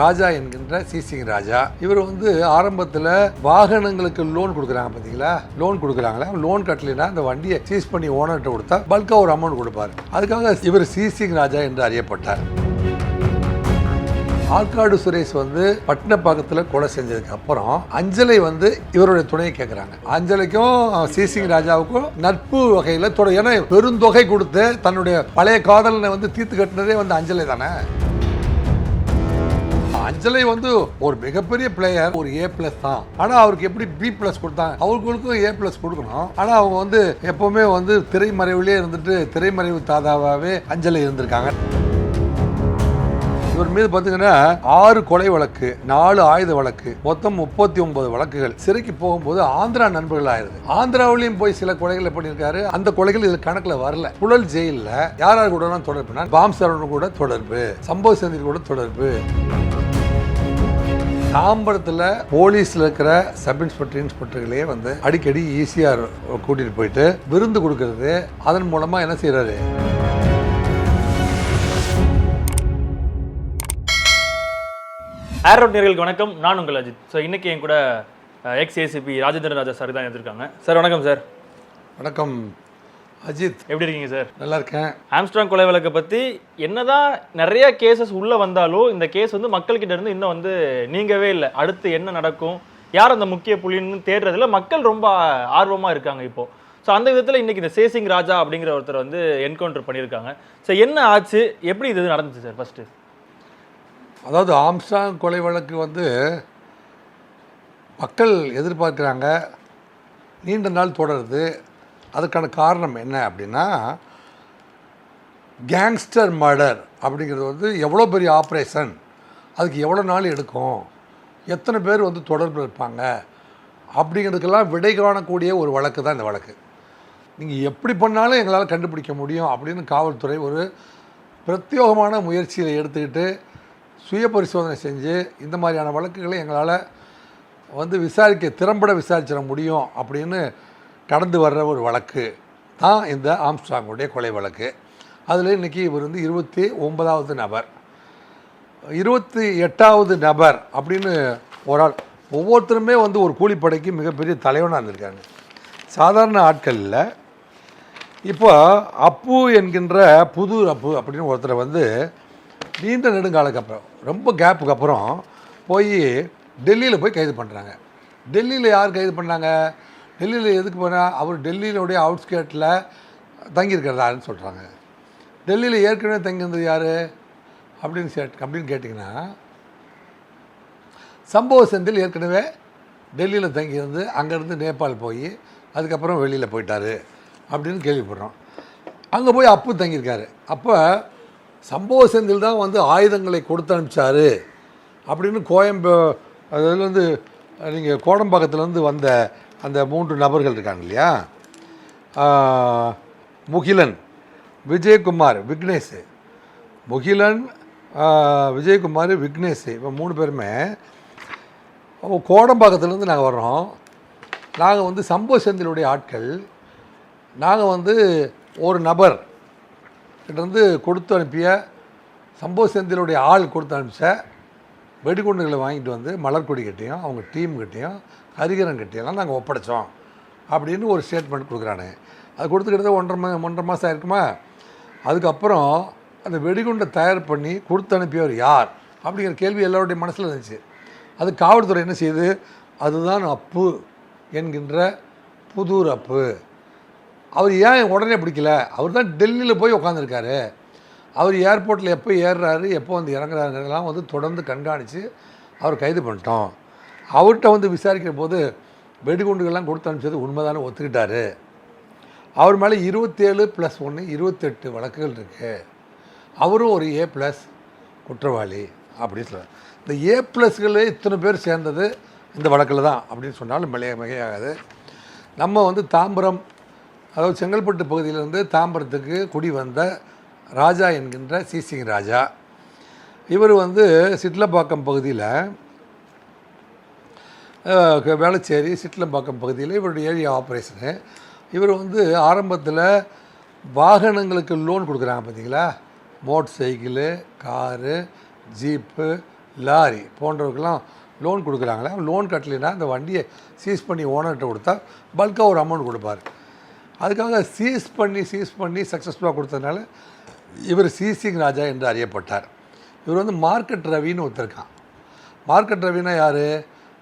ராஜா என்கின்ற சிசிங் ராஜா. இவர் வந்து ஆரம்பத்தில் வாகனங்களுக்கு லோன் கொடுக்குறாங்க பார்த்தீங்களா லோன் கொடுக்குறாங்களா? லோன் கட்டலைன்னா அந்த வண்டியை சீஸ் பண்ணி ஓனர்கிட்ட கொடுத்தா பல்காக ஒரு அமௌண்ட் கொடுப்பாரு. அதுக்காக இவர் சிசிங் ராஜா என்று அறியப்பட்டார். ஆற்காடு சுரேஷ் வந்து பட்டினப்பாக்கத்தில் கொலை செஞ்சதுக்கு அப்புறம் அஞ்சலை வந்து இவருடைய துணையை கேட்குறாங்க அஞ்சலிக்கும் சிசிங் ராஜாவுக்கும் நட்பு வகையில் தொட ஏன்னா பெருந்தொகை கொடுத்து தன்னுடைய பழைய காதலனை வந்து தீர்த்து கட்டினதே வந்து அஞ்சலை தானே? அஞ்சலை வந்து ஒரு மிகப்பெரிய பிளேயர் ஒரு ஏ பிளஸ் தான். ஆனா அவருக்கு எப்படி பி பிளஸ் கொடுத்தாங்க அவர்களுக்கும் ஏ பிளஸ் கொடுக்கணும். ஆனா அவங்க வந்து எப்பவுமே வந்து திரைமறைவுலேயே இருந்துட்டு திரைமறைவு தாதாவாகவே அஞ்சலை இருந்திருக்காங்க. இவர் மீது பார்த்தீங்கன்னா ஆறு கொலை வழக்கு நாலு ஆயுத வழக்கு மொத்தம் முப்பத்தி ஒன்பது வழக்குகள். சிறைக்கு போகும்போது ஆந்திரா நண்பர்கள் ஆயிருது ஆந்திராவிலையும் போய் சில கொலைகளை பண்ணியிருக்காரு. அந்த கொலைகள் இது கணக்கில் வரல. புழல் ஜெயிலில் யார் யார் கூட தொடர்புனா பாம் கூட தொடர்பு சம்பவ செந்தில் கூட தொடர்பு. தாம்பரத்தில் போலீஸில் இருக்கிற சப் இன்ஸ்பெக்டர் இன்ஸ்பெக்டர்களே வந்து அடிக்கடி ஈஸியாக கூட்டிகிட்டு போயிட்டு விருந்து கொடுக்கறது அதன் மூலமாக என்ன செய்கிறாரு ஏரோட் நேர்களுக்கு வணக்கம். நான் உங்கள் அஜித். ஸோ இன்னைக்கு என் கூட ex ACP Rajendra Raja sir தான் இருந்திருக்காங்க சார் வணக்கம் சார் வணக்கம். அஜித். எப்படி இருக்கீங்க சார்? நல்லா இருக்கேன் ஆம்ஸ்ட்ராங் கொலை வழக்கை பற்றி என்னதான் நிறைய கேசஸ் உள்ள வந்தாலும் இந்த கேஸ் வந்து மக்கள்கிட்ட இருந்து இன்னும் வந்து நீங்கவே இல்லை. அடுத்து என்ன நடக்கும்? யார் அந்த முக்கிய புள்ளின்னு தேடுறதுல மக்கள் ரொம்ப ஆர்வமா இருக்காங்க இப்போ. ஸோ அந்த விதத்தில் இன்னைக்கு இந்த சேசிங் ராஜா அப்படிங்கிற ஒருத்தர் வந்து என்கவுண்டர் பண்ணியிருக்காங்க. ஸோ என்ன ஆச்சு? எப்படி இது நடந்துச்சு சார் ஃபர்ஸ்ட் அதாவது ஆம்ஸ்டாங் கொலை வழக்கு வந்து மக்கள் எதிர்பார்க்குறாங்க. நீண்ட நாள் தொடருது. அதுக்கான காரணம் என்ன அப்படின்னா கேங்ஸ்டர் மர்டர் அப்படிங்கிறது வந்து எவ்வளோ பெரிய ஆப்ரேஷன் அதுக்கு எவ்வளோ நாள் எடுக்கும்? எத்தனை பேர் வந்து தொடர்பில் இருப்பாங்க? அப்படிங்கிறதுக்கெல்லாம் விடை காணக்கூடிய ஒரு வழக்கு தான் இந்த வழக்கு. நீங்கள் எப்படி பண்ணாலும் எங்களால் கண்டுபிடிக்க முடியும் அப்படின்னு காவல்துறை ஒரு பிரத்யோகமான முயற்சியில் எடுத்துக்கிட்டு சுய பரிசோதனை செஞ்சு இந்த மாதிரியான வழக்குகளை எங்களால் வந்து விசாரிக்க திறம்பட விசாரிச்சிட முடியும் அப்படின்னு கடந்து வர்ற ஒரு வழக்கு. தான் இந்த ஆம்ஸ்ட்ராங்குடைய கொலை வழக்கு. அதில் இன்றைக்கி இவர் வந்து இருபத்தி ஒன்பதாவது நபர். இருபத்தி எட்டாவது நபர் அப்படின்னு ஒரு ஆள் ஒவ்வொருத்தருமே வந்து ஒரு கூலிப்படைக்கு மிகப்பெரிய தலைவனாக இருந்திருக்காங்க. சாதாரண ஆட்கள் இல்லை இப்போ அப்பு என்கின்ற புது அப்பு அப்படின்னு ஒருத்தரை வந்து நீண்ட நெடுங்காலுக்கு அப்புறம் ரொம்ப கேப்புக்கு அப்புறம் போய் டெல்லியில் போய் கைது பண்ணுறாங்க டெல்லியில் யார் கைது பண்ணாங்க? டெல்லியில் எதுக்கு போனால் அவர் டெல்லியினுடைய அவுட்ஸ்கேட்டில் தங்கியிருக்கிறதாருன்னு சொல்கிறாங்க டெல்லியில் ஏற்கனவே தங்கியிருந்தது யார்? அப்படின்னு சே அப்படின்னு கேட்டிங்கன்னா சம்பவ செந்தில் ஏற்கனவே டெல்லியில் தங்கியிருந்து அங்கேருந்து நேபாள் போய் அதுக்கப்புறம் வெளியில் போயிட்டார் அப்படின்னு கேள்விப்படுறோம். அங்கே போய் அப்பு தங்கியிருக்காரு. அப்போ சம்பவ செந்தில் தான் வந்து ஆயுதங்களை கொடுத்து அனுப்பிச்சாரு அப்படின்னு கோயம்பு அதுலேருந்து நீங்கள் கோடம்பாக்கத்துலேருந்து வந்த அந்த மூன்று நபர்கள் இருக்காங்க இல்லையா? முகிலன் விஜயகுமார் விக்னேஷ். முகிலன் விஜயகுமார் விக்னேஷ். இப்போ மூணு பேருமே கோடம்பாக்கத்துலேருந்து நாங்கள் வர்றோம். நாங்கள் வந்து சம்பவ செந்திலுடைய ஆட்கள். நாங்கள் வந்து ஒரு நபர் கிட்டேருந்து கொடுத்து அனுப்பிய சம்பவ செந்திலுடைய ஆள் கொடுத்து அனுப்பிச்ச வெடிகுண்டுகளை வாங்கிட்டு வந்து மலர்கொடி கிட்டேயும் அவங்க டீம் கிட்டேயும் ஹரிகரன் கட்டியெல்லாம் நாங்கள் ஒப்படைச்சோம் அப்படின்னு ஒரு ஸ்டேட்மெண்ட் கொடுக்குறானே. அது கொடுத்துக்கிட்டது ஒன்றரை மா ஒன்றரை மாதம் ஆயிருக்குமா? அதுக்கப்புறம் அந்த வெடிகுண்டை தயார் பண்ணி கொடுத்து அனுப்பியவர் யார்? அப்படிங்கிற கேள்வி எல்லோருடைய மனசில் இருந்துச்சு. அது காவல்துறை என்ன செய்யுது? அதுதான் அப்பு என்கின்ற புதூர் அப்பு. அவர் ஏன் உடனே பிடிக்கல? அவர் தான் டெல்லியில் போய் உட்காந்துருக்காரு அவர் ஏர்போர்ட்டில் எப்போ ஏறுறாரு எப்போ வந்து இறங்குறாருங்கிறதெல்லாம் வந்து தொடர்ந்து கண்காணித்து அவர் கைது பண்ணிட்டோம். அவர்கிட்ட வந்து விசாரிக்கிற போது வெடிகுண்டுகள்லாம் கொடுத்து அனுப்பிச்சது உண்மைதானே ஒத்துக்கிட்டாரு. அவர் மேலே இருபத்தேழு ப்ளஸ் ஒன்று இருபத்தெட்டு வழக்குகள் இருக்குது அவரும் ஒரு ஏ ப்ளஸ் குற்றவாளி அப்படின்னு சொல்கிறார் இந்த ஏ ப்ளஸ்களே இத்தனை பேர் சேர்ந்தது இந்த வழக்கில் தான் அப்படின்னு சொன்னாலும் மிளைய மிகையாகாது. நம்ம வந்து தாம்பரம் அதாவது செங்கல்பட்டு பகுதியிலிருந்து தாம்பரத்துக்கு குடி வந்த ராஜா என்கின்ற சிசிங் ராஜா. இவர் வந்து சிட்லப்பாக்கம் பகுதியில் வேளச்சேரி சிட்லம்பாக்கம் பகுதியில் இவருடைய ஏரியா ஆப்ரேஷனு. இவர் வந்து ஆரம்பத்தில் வாகனங்களுக்கு லோன் கொடுக்குறாங்க பார்த்தீங்களா motor cycle car jeep lorry போன்றவர்கள்லாம் loan கொடுக்குறாங்களே. லோன் கட்டலைன்னா அந்த வண்டியை சீஸ் பண்ணி ஓனர்கிட்ட கொடுத்தா பல்காக ஒரு அமௌண்ட் கொடுப்பாரு. அதுக்காக சீஸ் பண்ணி சீஸ் பண்ணி சக்ஸஸ்ஃபுல்லாக கொடுத்ததுனால இவர் சீசிங் ராஜா என்று அறியப்பட்டார். இவர் வந்து மார்க்கெட் ரவின்னு ஒருத்தருக்கான் மார்க்கெட் ரவினா யார்?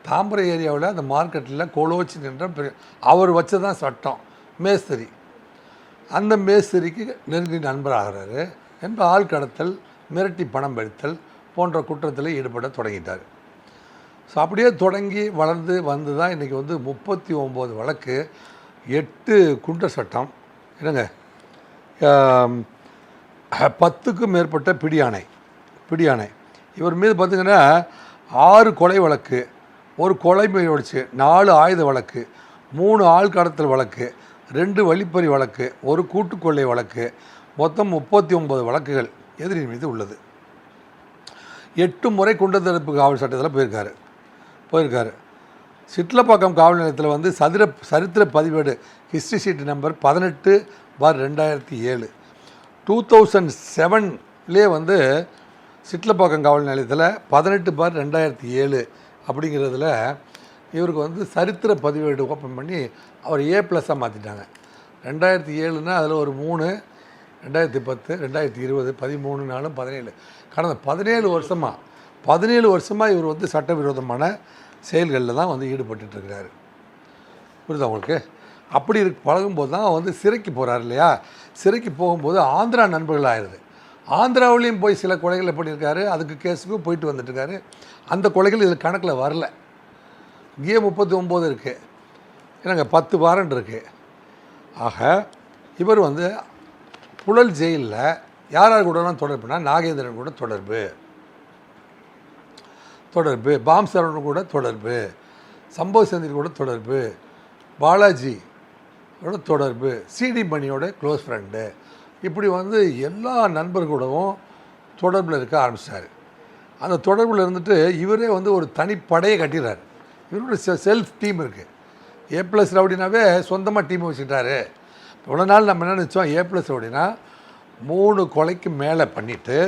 தாம்பரம் ஏரியாவில் அந்த மார்க்கெட்டில் கொலோச்சி நின்ற பெரிய அவர் வச்சு தான் சட்டம் மேஸ்திரி. அந்த மேஸ்திரிக்கு நெருங்கி நண்பராகிறாரு என்ப ஆள் கடத்தல் மிரட்டி பணம் பெறுத்தல் போன்ற குற்றத்தில் ஈடுபட தொடங்கிட்டார். ஸோ அப்படியே தொடங்கி வளர்ந்து வந்து தான் இன்றைக்கி வந்து முப்பத்தி ஒம்பது வழக்கு எட்டு குண்டர் சட்டம் என்னங்க? பத்துக்கும் மேற்பட்ட பிடியாணை பிடியாணை. இவர் மீது பார்த்திங்கன்னா ஆறு கொலை வழக்கு ஒரு கொலை முயற்சி நாலு ஆயுத வழக்கு மூணு ஆள் கடத்தல் வழக்கு ரெண்டு வழிப்பறி வழக்கு ஒரு கூட்டுக்கொள்ளை வழக்கு மொத்தம் முப்பத்தி ஒன்பது வழக்குகள் எதிரின் மீது உள்ளது. எட்டு முறை குண்டத்தடுப்பு காவல் சட்டத்தில் போயிருக்காரு. போயிருக்காரு. சிட்லப்பாக்கம் காவல் நிலையத்தில் வந்து சதுர சரித்திர பதிவேடு ஹிஸ்ட்ரி ஷீட் நம்பர் பதினெட்டு பார் ரெண்டாயிரத்தி ஏழு. டூ தௌசண்ட் செவன்லேயே வந்து சிட்லப்பாக்கம் காவல் நிலையத்தில் பதினெட்டு பார் ரெண்டாயிரத்தி ஏழு அப்படிங்கிறதுல இவருக்கு வந்து சரித்திர பதிவேடு ஓப்பன் பண்ணி அவர் ஏ ப்ளஸ்ஸாக மாற்றிட்டாங்க ரெண்டாயிரத்தி ஏழுனா அதில் ஒரு மூணு ரெண்டாயிரத்தி பத்து ரெண்டாயிரத்தி இருபது பதிமூணு நாலு பதினேழு. கடந்த பதினேழு வருஷமாக பதினேழு வருஷமாக இவர் வந்து சட்டவிரோதமான செயல்களில் தான் வந்து ஈடுபட்டுருக்கிறாரு புரியுதா உங்களுக்கு? அப்படி இருக்கு பழகும்போது தான் வந்து சிறைக்கு போகிறார் இல்லையா? சிறைக்கு போகும்போது ஆந்திரா நண்பர்கள் ஆயிடுது ஆந்திராவிலையும் போய் சில கொலைகளை பண்ணியிருக்காரு. அதுக்கு கேஸுக்கும் போயிட்டு வந்துட்டுருக்காரு அந்த கொலைகள் இதில் கணக்கில் வரல. இங்கேயே முப்பத்தி ஒம்பது இருக்குது என்னங்க பத்து வாரண்ட் இருக்குது ஆக இவர் வந்து புழல் ஜெயிலில் யார் யார் கூடலாம் தொடர்புனா நாகேந்திரன் கூட தொடர்பு. தொடர்பு. பாம் சரவணன் கூட தொடர்பு. சம்பவ செந்தில் கூட தொடர்பு. பாலாஜி தொடர்பு. சிடி மணியோட க்ளோஸ் ஃப்ரெண்டு இப்படி வந்து எல்லா நண்பர்களோடவும் தொடர்பில் இருக்க ஆரம்பிச்சார். அந்த தொடர்பில் இருந்துட்டு இவரே வந்து ஒரு தனிப்படையை கட்டிடுறாரு. இவரோட செ செல்ஃப் டீம் இருக்குது ஏ ப்ளஸ் ரவுடினாவே சொந்தமாக டீம் வச்சுக்கிட்டாரு. இவ்வளோ நாள் நம்ம என்ன நினச்சோம்? ஏ ப்ளஸ் ரவுடினா மூணு கொலைக்கு மேலே பண்ணிவிட்டு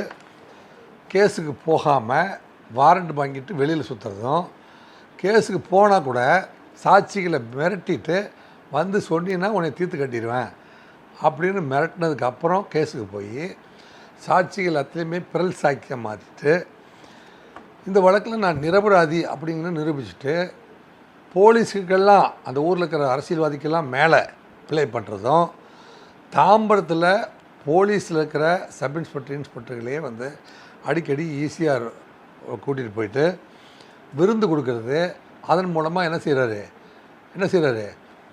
கேஸுக்கு போகாமல் வாரண்ட் வாங்கிட்டு வெளியில் சுற்றுறதும் கேஸுக்கு போனால் கூட சாட்சிகளை மிரட்டிட்டு வந்து சொன்னீங்கன்னா உன்னை தீர்த்து கட்டிடுவேன் அப்படின்னு மிரட்டினதுக்கு அப்புறம் கேஸுக்கு போய் சாட்சிகள் அத்தனையுமே பிறல் சாட்சியம் மாற்றிட்டு இந்த வழக்கில் நான் நிரபராதி அப்படிங்கிற நிரூபிச்சுட்டு போலீஸுக்கெல்லாம் அந்த ஊரில் இருக்கிற அரசியல்வாதிக்கெல்லாம் மேலே பிளே பண்ணுறதும் தாம்பரத்தில் போலீஸில் இருக்கிற சப் இன்ஸ்பெக்டர் இன்ஸ்பெக்டர்களையே வந்து அடிக்கடி ஈஸியாக கூட்டிகிட்டு போயிட்டு விருந்து கொடுக்கறது அதன் மூலமாக என்ன செய்கிறாரு என்ன செய்கிறாரு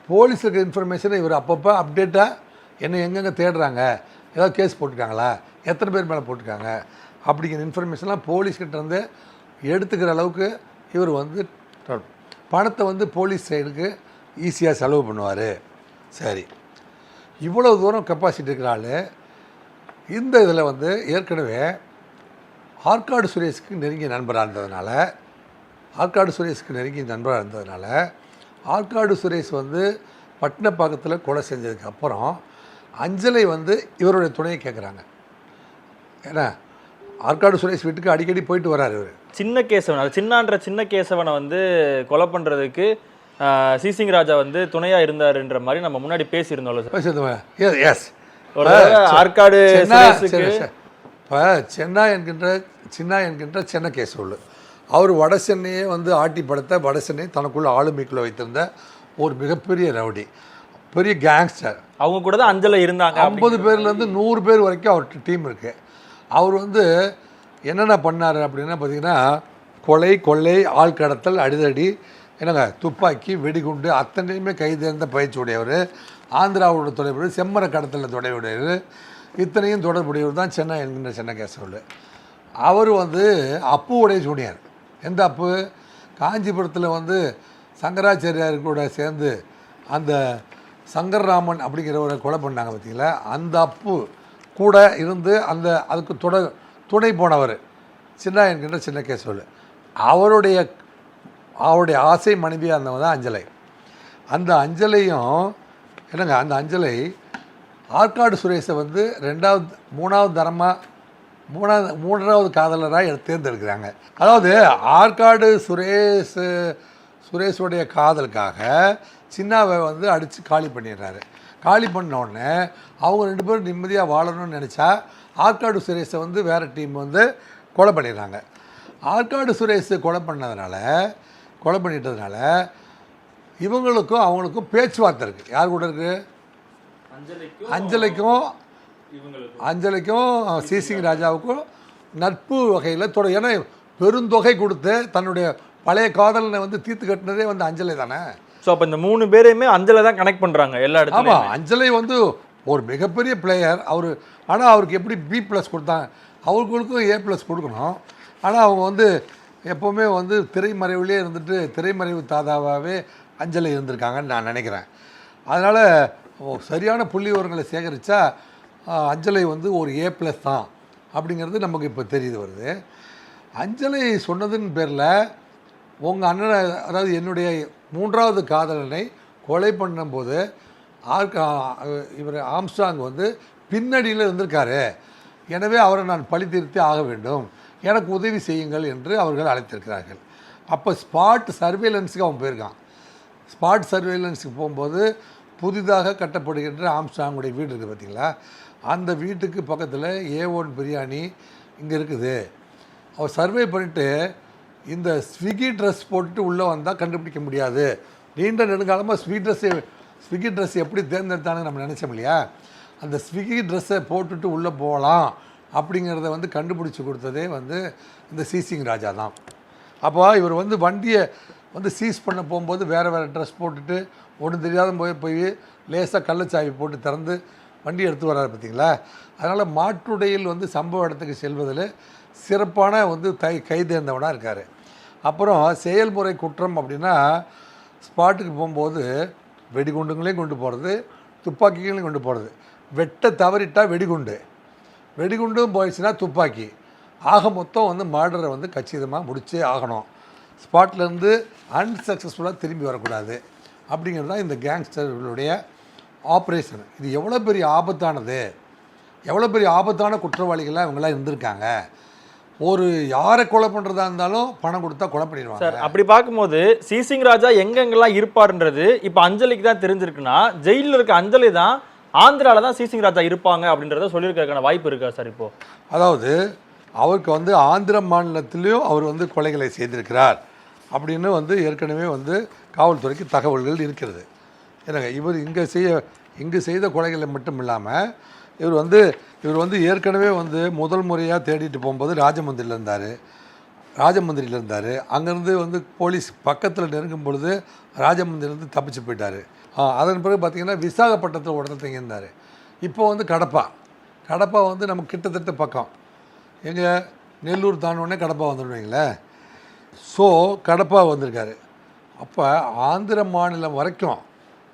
போலீஸ் இருக்கிற இன்ஃபர்மேஷனை இவர் அப்பப்போ அப்டேட்டாக என்னை எங்கெங்கே தேடுறாங்க? ஏதாவது கேஸ் போட்டிருக்காங்களா? எத்தனை பேர் மேலே போட்டிருக்காங்க? அப்படிங்கிற இன்ஃபர்மேஷன்லாம் போலீஸ்கிட்ட இருந்து எடுத்துக்கிற அளவுக்கு இவர் வந்து பணத்தை வந்து போலீஸ் சைடுக்கு ஈஸியாக செலவு பண்ணுவார். சரி. இவ்வளோ தூரம் கெப்பாசிட்டி இருக்கிற ஆள் இந்த இதில் வந்து ஏற்கனவே ஆற்காடு சுரேஷுக்கு நெருங்கிய நண்பராக இருந்ததுனால ஆற்காடு சுரேஷுக்கு நெருங்கிய நண்பராக இருந்ததுனால ஆற்காடு சுரேஷ் வந்து பட்டினப்பாக்கத்தில் கொலை செஞ்சதுக்கு அப்புறம் அஞ்சலை வந்து இவருடைய துணையை கேட்குறாங்க ஏன்னா ஆற்காடு சுரேஷ் வீட்டுக்கு அடிக்கடி போயிட்டு வர்றார் இவர். சின்ன கேசவன் அது சின்னான்ற சின்ன கேசவனை வந்து கொலை பண்றதுக்கு சிசிங் ராஜா வந்து துணையா இருந்தாருன்ற மாதிரி நம்ம முன்னாடி பேசியிருந்தோம்ல சார். எஸ் ஒரு ஆற்காடு இப்போ சென்னா என்கின்ற சின்னா என்கின்ற சென்ன கேசவல் அவர் வட சென்னையே வந்து ஆட்டி படுத்த வட சென்னை தனக்குள்ள ஆளுமைக்குள்ள வைத்திருந்த ஒரு மிகப்பெரிய ரவுடி. பெரிய கேங்ஸ்டர் அவங்க கூட தான் அஞ்சல இருந்தாங்க ஐம்பது பேர்லேருந்து நூறு பேர் வரைக்கும் அவர்கிட்ட டீம் இருக்குது அவர் வந்து என்னென்ன பண்ணார் அப்படின்னா பார்த்தீங்கன்னா கொலை கொள்ளை ஆள் கடத்தல் அடிதடி என்னங்க துப்பாக்கி வெடிகுண்டு அத்தனையுமே கைதேர்ந்த பயிற்சி உடையவர் ஆந்திராவோட தொடர்புடைய செம்மர கடத்தலில் தொடர்புடையவர் இத்தனையும் தொடர்புடையவர் தான் சென்னை என்கின்ற சென்னை கேசவல் அவர் வந்து அப்புவுடைய ஜூனியர். எந்த அப்பு? காஞ்சிபுரத்தில் வந்து சங்கராச்சாரியார் கூட சேர்ந்து அந்த சங்கர்ராமன் அப்படிங்கிறவரை கொலை பண்ணாங்க பார்த்தீங்களா? அந்த அப்பு கூட இருந்து அந்த அதுக்கு தொடர் துணை போனவர். சின்ன என்கின்ற சின்ன கேசவல் அவருடைய அவருடைய ஆசை மனைவியாக இருந்தவங்க தான் அஞ்சலை. அந்த அஞ்சலையும் என்னங்க அந்த அஞ்சலை ஆற்காடு சுரேஷை வந்து ரெண்டாவது மூணாவது தரமாக மூணாவது மூன்றாவது காதலராக தேர்ந்தெடுக்கிறாங்க. அதாவது ஆற்காடு சுரேஷ் சுரேஷுடைய காதலுக்காக சின்னாவை வந்து அடித்து காலி பண்ணிடுறாரு. காலி பண்ண உடனே அவங்க ரெண்டு பேரும் நிம்மதியாக வாழணும்னு நினச்சா ஆற்காடு சுரேஷை வந்து வேறு டீம் வந்து கொலை பண்ணிடுறாங்க. ஆற்காடு சுரேஷ் கொலை பண்ணதுனால கொலை பண்ணிட்டதுனால இவங்களுக்கும் அவங்களுக்கும் பேச்சுவார்த்தை இருக்குது யார் கூட இருக்குது அஞ்சலிக்கும் அஞ்சலிக்கும் சிசிங் ராஜாவுக்கும் நட்பு வகையில் தொட ஏன்னா பெருந்தொகை கொடுத்து தன்னுடைய பழைய காதலனை வந்து தீர்த்து கட்டினதே வந்து அஞ்சலை தானே? ஸோ அப்போ இந்த மூணு பேரையுமே அஞ்சலை தான் கனெக்ட் பண்றாங்க எல்லா இடத்துலயும். ஆமாம் அஞ்சலை வந்து ஒரு மிகப்பெரிய பிளேயர் அவர் ஆனால் அவருக்கு எப்படி பி ப்ளஸ் கொடுத்தாங்க அவர்களுக்கும் ஏ ப்ளஸ் கொடுக்கணும். ஆனால் அவங்க வந்து எப்போவுமே வந்து திரைமறைவுலேயே இருந்துட்டு திரைமறைவு தாதாவாகவே அஞ்சலி இருந்திருக்காங்கன்னு நான் நினைக்கிறேன். அதனால் சரியான புள்ளி விவரங்களை சேகரித்தா அஞ்சலை வந்து ஒரு ஏ ப்ளஸ் தான் அப்படிங்கிறது நமக்கு இப்போ தெரியுது வருது. அஞ்சலை சொன்னதுன்னு பேரில் உங்கள் அண்ணனை அதாவது என்னுடைய மூன்றாவது காதலனை கொலை பண்ணும்போது ஆர்கா இவர் ஆம்ஸ்டாங் வந்து பின்னணியில் இருந்திருக்காரு. எனவே அவரை நான் பழி திருத்தி ஆக வேண்டும். எனக்கு உதவி செய்யுங்கள் என்று அவர்கள் அழைத்திருக்கிறார்கள். அப்போ ஸ்பாட் சர்வேலன்ஸுக்கு அவன் போயிருக்கான். ஸ்பாட் சர்வேலன்ஸுக்கு போகும்போது புதிதாக கட்டப்படுகின்ற ஆம்ஸ்டாங்குடைய வீடு இருக்குது பார்த்தீங்களா அந்த வீட்டுக்கு பக்கத்தில் ஏ ஒன் பிரியாணி இங்கே இருக்குது. அவர் சர்வே பண்ணிவிட்டு இந்த ஸ்விக்கி ட்ரெஸ் போட்டுட்டு உள்ளே வந்தால் கண்டுபிடிக்க முடியாது. நீண்ட நெடுங்காலமாக ஸ்வீட் ட்ரெஸ்ஸை ஸ்விக்கி ட்ரெஸ் எப்படி தேர்ந்தெடுத்தான்னு நம்ம நினச்சோம் இல்லையா? அந்த ஸ்விக்கி ட்ரெஸ்ஸை போட்டுட்டு உள்ளே போகலாம் அப்படிங்கிறத வந்து கண்டுபிடிச்சி கொடுத்ததே வந்து இந்த சீசிங் ராஜா தான். அப்போ இவர் வந்து வண்டியை வந்து சீஸ் பண்ண போகும்போது வேறு வேறு ட்ரெஸ் போட்டுட்டு ஒன்றும் தெரியாத போய் போய் லேசாக கள்ளச்சாவி போட்டு திறந்து வண்டி எடுத்து வர்றாரு பார்த்தீங்களா? அதனால் மாற்றுடையில் வந்து சம்பவ இடத்துக்கு செல்வதில் சிறப்பான வந்து தை கைதேர்ந்தவனாக இருக்கார். அப்புறம் செயல்முறை குற்றம் அப்படின்னா ஸ்பாட்டுக்கு போகும்போது வெடிகுண்டுங்களையும் கொண்டு போகிறது துப்பாக்கிகளையும் கொண்டு போகிறது வெட்ட தவறிட்டால் வெடிகுண்டு. வெடிகுண்டும் போயிடுச்சுன்னா துப்பாக்கி. ஆக மொத்தம் வந்து மர்டரை வந்து கச்சிதமாக முடிச்சே ஆகணும். ஸ்பாட்லேருந்து அன்சக்ஸஸ்ஃபுல்லாக திரும்பி வரக்கூடாது. அப்படிங்கிறது தான் இந்த கேங்ஸ்டர்களுடைய ஆப்ரேஷன் இது எவ்வளோ பெரிய ஆபத்தானது? எவ்வளோ பெரிய ஆபத்தான குற்றவாளிகளாக இவங்களாம் இருந்திருக்காங்க? ஒரு யாரை கொலை பண்ணுறதா இருந்தாலும் பணம் கொடுத்தா கொலை பண்ணிடுவாங்க. சார் அப்படி பார்க்கும்போது சிசிங் ராஜா எங்கெங்கெல்லாம் இருப்பாருன்றது இப்போ அஞ்சலிக்கு தான் தெரிஞ்சிருக்குன்னா ஜெயிலில் இருக்க அஞ்சலி தான் ஆந்திரால தான் சிசிங் ராஜா இருப்பாங்க அப்படின்றத சொல்லியிருக்கான வாய்ப்பு இருக்கா சார் இப்போ? அதாவது அவருக்கு வந்து ஆந்திர மாநிலத்திலையும் அவர் வந்து கொலைகளை செய்திருக்கிறார் அப்படின்னு வந்து ஏற்கனவே வந்து காவல்துறைக்கு தகவல்கள் இருக்கிறது. என்னங்க இவர் இங்கே செய்ய இங்கு செய்த கொலைகளை மட்டும் இல்லாமல் இவர் வந்து இவர் வந்து ஏற்கனவே வந்து முதல் முறையாக தேடிட்டு போகும்போது ராஜமந்திரியில் இருந்தார். ராஜமந்திரியில் இருந்தார். அங்கேருந்து வந்து போலீஸ் பக்கத்தில் நெருங்கும் பொழுது ராஜமந்திரிலேருந்து தப்பிச்சு போயிட்டார். அதன் பிறகு பார்த்திங்கன்னா விசாகப்பட்டினத்தில் உடனே தங்கியிருந்தார். இப்போ வந்து கடப்பா. கடப்பா வந்து நமக்கு கிட்டத்தட்ட பக்கம். எங்கே நெல்லூர் தாண்டோடனே கடப்பா வந்துடுவீங்களே ஸோ கடப்பா வந்திருக்காரு. அப்போ ஆந்திர மாநிலம் வரைக்கும்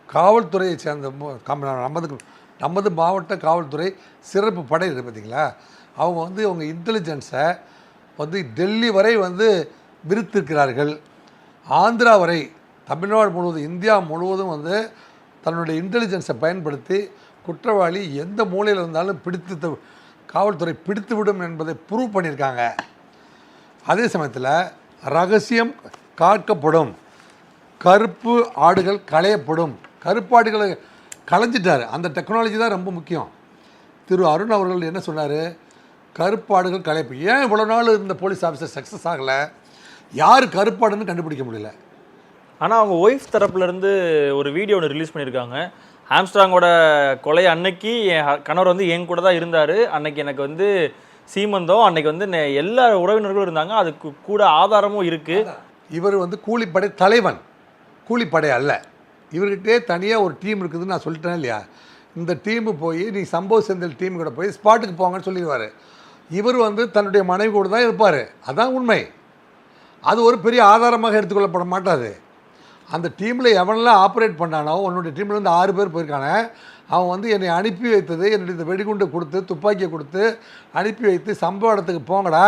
காவல்துறையை சேர்ந்த நம்ம நமது மாவட்ட காவல்துறை சிறப்பு படை இருக்குது பார்த்தீங்களா? அவங்க வந்து அவங்க இன்டெலிஜென்ஸை வந்து டெல்லி வரை வந்து விரித்திருக்கிறார்கள். ஆந்திரா வரை தமிழ்நாடு முழுவதும் இந்தியா முழுவதும் வந்து தன்னுடைய இன்டெலிஜென்ஸை பயன்படுத்தி குற்றவாளி எந்த மூலையில் இருந்தாலும் பிடித்து த- காவல்துறை பிடித்து விடும் என்பதை ப்ரூவ் பண்ணியிருக்காங்க. அதே சமயத்தில் ரகசியம் காக்கப்படும். கருப்பு ஆடுகள் களையப்படும். கருப்பாடுகளை களைஞ்சிட்டாரு அந்த டெக்னாலஜி தான் ரொம்ப முக்கியம். திரு அருண் அவர்கள் என்ன சொன்னார்? கருப்பாடுகள் களைப்பு. ஏன் இவ்வளோ நாள் இந்த போலீஸ் ஆஃபீஸர் சக்ஸஸ் ஆகலை? யார் கருப்பாடுன்னு கண்டுபிடிக்க முடியல. ஆனால் அவங்க ஒய்ஃப் தரப்புல இருந்து ஒரு வீடியோ ஒன்று ரிலீஸ் பண்ணியிருக்காங்க ஹாம்ஸ்ட்ராங்கோட கொலை அன்னைக்கு என் கணவர் வந்து என் கூட தான் இருந்தார். அன்னைக்கு எனக்கு வந்து சீமந்தம். அன்னைக்கு வந்து எல்லா உறவினர்களும் இருந்தாங்க. அதுக்கு கூட ஆதாரமும் இருக்கு. இவர் வந்து கூலிப்படை தலைவன். கூலிப்படை அல்ல. இவர்கிட்டே தனியாக ஒரு டீம் இருக்குதுன்னு நான் சொல்லிட்டேன் இல்லையா? இந்த டீமு போய் நீ சம்பவ செந்தில் டீம் கூட போய் ஸ்பாட்டுக்கு போங்கன்னு சொல்லிடுவார். இவர் வந்து தன்னுடைய மனைவி கூட தான் இருப்பார். அதான் உண்மை. அது ஒரு பெரிய ஆதாரமாக எடுத்துக்கொள்ளப்பட மாட்டாது. அந்த டீமில் எவனெல்லாம் ஆப்ரேட் பண்ணானோ உன்னுடைய டீமில் இருந்து ஆறு பேர் போயிருக்கானே அவன் வந்து என்னை அனுப்பி வைத்தது என்னுடைய இந்த வெடிகுண்டை கொடுத்து துப்பாக்கியை கொடுத்து அனுப்பி வைத்து சம்பவ இடத்துக்கு போங்கடா.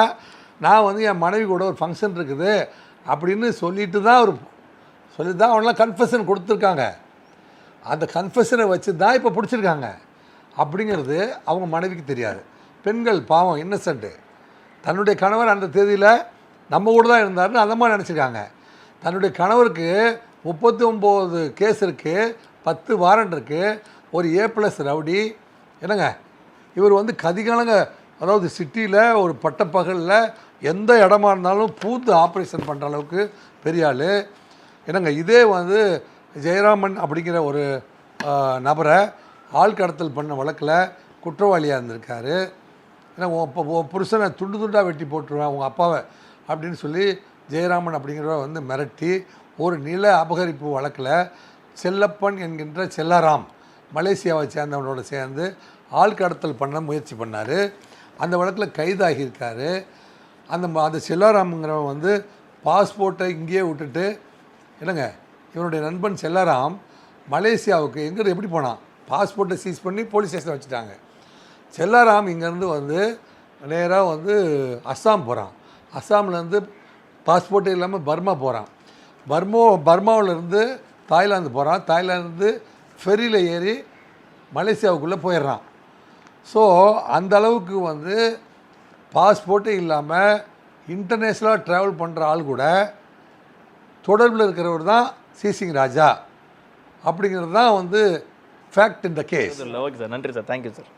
நான் வந்து என் மனைவி கூட ஒரு ஃபங்க்ஷன் இருக்குது. அப்படின்னு சொல்லிட்டு தான் அவர் சொல்லி தான் அவனெலாம் கன்ஃபெஷன் கொடுத்துருக்காங்க. அந்த கன்ஃபெஷனை வச்சு தான் இப்போ பிடிச்சிருக்காங்க. அப்படிங்கிறது அவங்க மனைவிக்கு தெரியாது. பெண்கள் பாவம் இன்னசென்ட்டு தன்னுடைய கணவர் அந்த தேதியில் நம்ம கூட தான் இருந்தாருன்னு அந்த மாதிரி நினச்சிருக்காங்க. தன்னுடைய கணவருக்கு முப்பத்தி ஒம்பது கேஸ் இருக்குது பத்து வாரண்ட் இருக்குது ஒரு ஏ ப்ளஸ் ரவுடி. என்னங்க? இவர் வந்து கதிகாலங்க அதாவது சிட்டியில் ஒரு பட்டப்பகலில் எந்த இடமா இருந்தாலும் பூத்து ஆப்ரேஷன் பண்ணுற அளவுக்கு பெரிய ஆள். என்னங்க இதே வந்து ஜெயராமன் அப்படிங்கிற ஒரு நபரை ஆள் கடத்தல் பண்ண வழக்கில் குற்றவாளியாக இருந்திருக்காரு. ஏன்னா உன் இப்போ புருஷனை துண்டு துண்டாக வெட்டி போட்டுருவேன் உங்கள் அப்பாவை அப்படின்னு சொல்லி ஜெயராமன் அப்படிங்கிறவ வந்து மிரட்டி ஒரு நில அபகரிப்பு வழக்கில் செல்லப்பன் என்கின்ற செல்லாராம் மலேசியாவை சேர்ந்தவனோட சேர்ந்து ஆள் கடத்தல் பண்ண முயற்சி பண்ணார். அந்த வழக்கில் கைதாகியிருக்காரு. அந்த ம- அந்த செல்லாராம்ங்கிறவன் வந்து பாஸ்போர்ட்டை இங்கேயே விட்டுட்டு என்னங்க இவனுடைய நண்பன் செல்லாராம் மலேசியாவுக்கு எங்கே எப்படி போனான்? பாஸ்போர்ட்டை சீஸ் பண்ணி போலீஸ் ஸ்டேஷனில் வச்சுட்டாங்க. செல்லாராம் இங்கேருந்து வந்து நேராக வந்து அஸ்ஸாம் போகிறான் அஸ்ஸாம்லேருந்து பாஸ்போர்ட்டே இல்லாமல் பர்மா போகிறான் பர்மோ பர்மாவிலேருந்து தாய்லாந்து போகிறான் தாய்லாந்து ஃபெரியில் ஏறி மலேசியாவுக்குள்ளே போயிடுறான். ஸோ அந்த அளவுக்கு வந்து பாஸ்போர்ட்டே இல்லாமல் இன்டர்நேஷ்னலாக ட்ராவல் பண்ணுற ஆள் கூட தொடர்பில் இருக்கிறவர் தான் சிசிங் ராஜா. அப்படிங்கிறது தான் வந்து ஃபேக்ட் இந்த கேஸ் ஓகே சார் நன்றி சார். Thank you sir